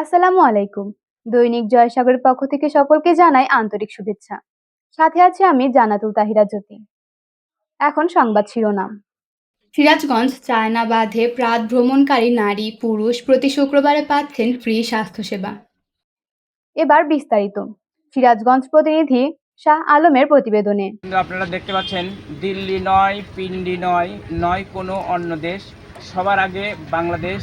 আসসালামু আলাইকুম। দৈনিক জয়সাগরের পক্ষ থেকে সকলকে জানাই আন্তরিক শুভেচ্ছা। সাথে আছে আমি জানাতুল তাহিরা জ্যোতি। এখন সংবাদ শিরোনাম। সিরাজগঞ্জ চায়না বাঁধে প্রাত ভ্রমণকারী নারী, পুরুষ প্রতি শুক্রবারে পাচ্ছেন ফ্রি স্বাস্থ্যসেবা। এবার বিস্তারিত। সিরাজগঞ্জ প্রতিনিধি শাহ আলমের প্রতিবেদনে। আপনারা দেখতে পাচ্ছেন, দিল্লি নয়, পিন্ডি নয় নয় কোনো অন্য দেশ। সবার আগে বাংলাদেশ।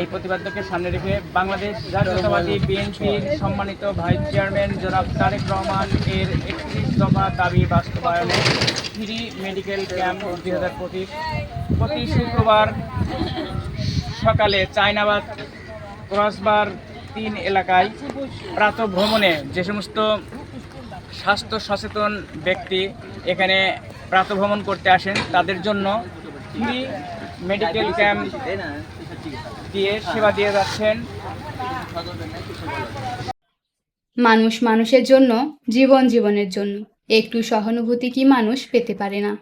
এই প্রতিবাদকে সামনে রেখে বাংলাদেশ জাতীয়তাবাদী বিএনপির সম্মানিত ভাইস চেয়ারম্যান জনাব তারেক রহমান এর একত্রিশ দফা দাবি বাস্তবায়নে ফ্রি মেডিকেল ক্যাম্প দুই হাজার পঁচিশ। প্রতি শুক্রবার সকালে চায়নাবাদ ক্রসবার তিন এলাকায় প্রাতঃ ভ্রমণে যে সমস্ত স্বাস্থ্য সচেতন ব্যক্তি এখানে প্রাতভ্রমণ করতে আসেন, তাদের জন্য ফ্রি মেডিকেল ক্যাম্প দিয়ে সেবা দিয়ে যাচ্ছেন। মানুষ মানুষের জন্য, জীবন জীবনের জন্য। একটু সহানুভূতি কি মানুষ পেতে পারে না?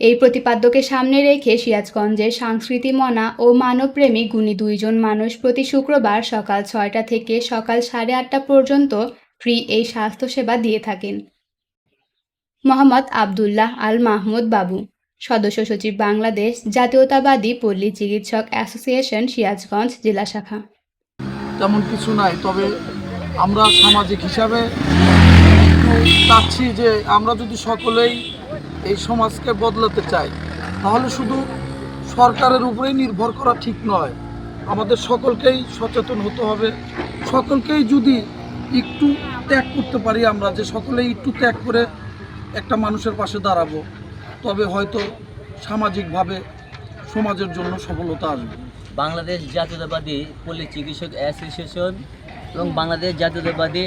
এই প্রতিপাদ্যকে সামনে রেখে সিরাজগঞ্জের সংস্কৃতি মনা ও মানবপ্রেমী গুণী দুইজন মানুষ প্রতি শুক্রবার সকাল ছয়টা থেকে সকাল সাড়ে আটটা পর্যন্ত ফ্রি এই স্বাস্থ্যসেবা দিয়ে থাকেন। মোহাম্মদ আবদুল্লাহ আল মাহমুদ বাবু। সদস্য সচিব বাংলাদেশ জাতীয়তাবাদী পল্লী চিকিৎসক অ্যাসোসিয়েশন সিরাজগঞ্জ জেলা শাখা। তেমন কিছু নাই, তবে আমরা সামাজিক হিসাবে চাচ্ছি যে আমরা যদি সকলেই এই সমাজকে বদলাতে চাই, তাহলে শুধু সরকারের উপরেই নির্ভর করা ঠিক নয়, আমাদের সকলকেই সচেতন হতে হবে, সকলকেই যদি একটু ত্যাগ করতে পারি আমরা, যে সকলেই একটু ত্যাগ করে একটা মানুষের পাশে দাঁড়াবো। তবে হয়তো সামাজিকভাবে সমাজের জন্য সফলতা আসবে। বাংলাদেশ জাতীয়তাবাদী পল্লী চিকিৎসক অ্যাসোসিয়েশন এবং বাংলাদেশ জাতীয়তাবাদী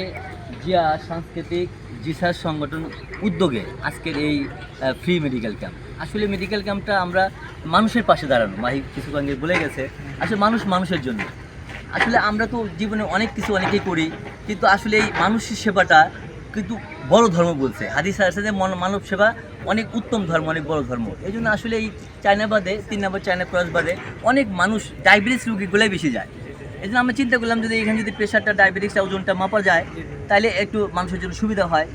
জিয়া সাংস্কৃতিক জিসার সংগঠন উদ্যোগে আজকের এই ফ্রি মেডিকেল ক্যাম্প আসলে মেডিকেল ক্যাম্পটা আমরা মানুষের পাশে দাঁড়ানো, মাহি কিছুক্ষণ আগে বলে গেছে। আসলে মানুষ মানুষের জন্য। আসলে আমরা তো জীবনে অনেক কিছু অনেকেই করি, কিন্তু আসলে এই মানুষের সেবাটা কিন্তু বড় ধর্ম বলছে। হাদিস আছে যে মন- মানব সেবা অনেক উত্তম ধর্ম, অনেক বড় ধর্ম। এই জন্য আসলে এই চায়না বাদে, তিন নম্বর চায়না ক্রস বাদে অনেক মানুষ ডায়াবেটিস রুগীগুলোই বেশি যায়। এই জন্য আমরা চিন্তা করলাম যদি এখানে যদি প্রেশারটা ডায়াবেটিসটা ওজনটা মাপা যায়, তাহলে একটু মানুষের জন্য সুবিধা হয়।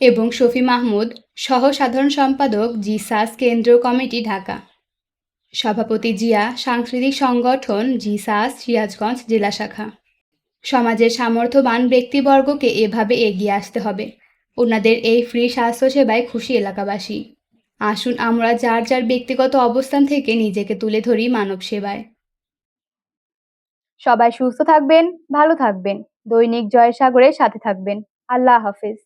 এবং শফি মাহমুদ সহ সাধারণ সম্পাদক জিসাস কেন্দ্রীয় কমিটি, ঢাকা। সভাপতি জিয়া, সাংস্কৃতিক সংগঠন জিসাস, সিরাজগঞ্জ জেলা শাখা। সমাজের সামর্থ্যবান ব্যক্তিবর্গকে এভাবে এগিয়ে আসতে হবে। ওনাদের এই ফ্রি স্বাস্থ্যসেবায় খুশি এলাকাবাসী। আসুন আমরা যার যার ব্যক্তিগত অবস্থান থেকে নিজেকে তুলে ধরি মানব সেবায়। সবাই সুস্থ থাকবেন, ভালো থাকবেন। দৈনিক জয়সাগরের সাথে থাকবেন। আল্লাহ হাফিজ।